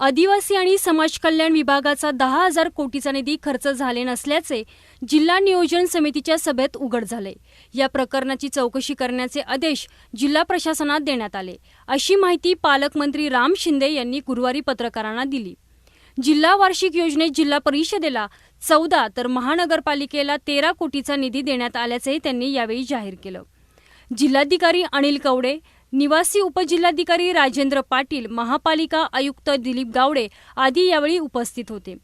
आदिवासी आणि समाज कल्याण विभागाचा दहा हजार कोटीचा निधी खर्च झाले नसल्याचे जिल्हा नियोजन समितीच्या सभेत उघड झाले. या प्रकरणाची चौकशी करण्याचे आदेश जिल्हा प्रशासनात देण्यात आले. अशी माहिती पालकमंत्री राम शिंदे यांनी गुरुवारी पत्रकारांना दिली. जिल्हा वार्षिक योजनेत जिल्हा परिषदेला चौदा तर महानगरपालिकेला तेरा कोटीचा निधी देण्यात आल्याचेही त्यांनी यावेळी जाहीर केलं. जिल्हाधिकारी अनिल कवडे निवासी उपजिल्हाधिकारी राजेंद्र पाटील महापालिका आयुक्त दिलीप गावडे आदी यावेळी उपस्थित होते.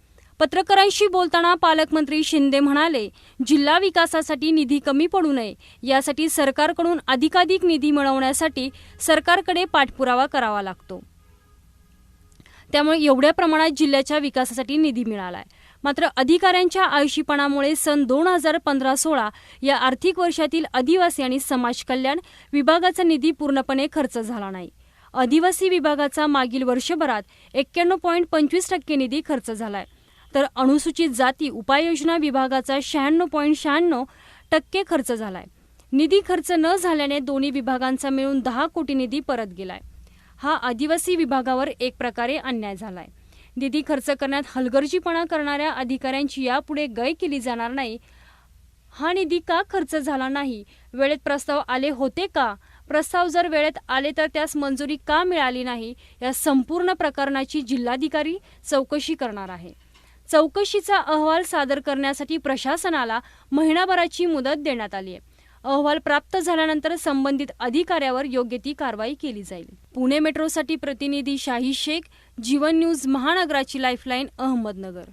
पत्रकारांशी बोलताना पालकमंत्री शिंदे म्हणाले जिल्हा विकासासाठी निधी कमी पडू नये यासाठी सरकारकडून अधिकाधिक निधी मिळवण्यासाठी सरकारकडे पाठपुरावा करावा लागतो. त्यामुळे एवढ्या प्रमाणात जिल्ह्याच्या विकासासाठी निधी मिळाला आहे मात्र अधिकाऱ्यांच्या आळशीपणामुळे सन दोन हजार पंधरा सोळा या आर्थिक वर्षातील आदिवासी आणि समाज कल्याण विभागाचा निधी पूर्णपणे खर्च झाला नाही. आदिवासी विभागाचा मागील वर्षभरात एक्क्याण्णव पॉईंट पंचवीस टक्के निधी खर्च झालाय. तर अनुसूचित जाती उपाययोजना विभागाचा शहाण्णव पॉईंट शहाण्णव टक्के खर्च झालाय. निधी खर्च न झाल्याने दोन्ही विभागांचा मिळून दहा कोटी निधी परत गेलाय. हा आदिवासी विभागावर एक प्रकारे अन्याय झालाय. निधी खर्च करण्यात हलगर्जीपणा करणाऱ्या अधिकाऱ्यांची यापुढे गय केली जाणार नाही. हा निधी का खर्च झाला नाही? वेळेत प्रस्ताव आले होते का? प्रस्ताव जर वेळेत आले तर त्यास मंजुरी का मिळाली नाही? या संपूर्ण प्रकरणाची जिल्हाधिकारी चौकशी करणार आहे. चौकशीचा अहवाल सादर करण्यासाठी प्रशासनाला महिनाभराची मुदत देण्यात आली आहे. अहवाल प्राप्त झाल्यानंतर संबंधित अधिकाऱ्यावर योग्य ती कारवाई केली जाईल. पुणे मेट्रोसाठी प्रतिनिधी शाही शेख जीवन न्यूज महानगराची लाईफलाईन अहमदनगर.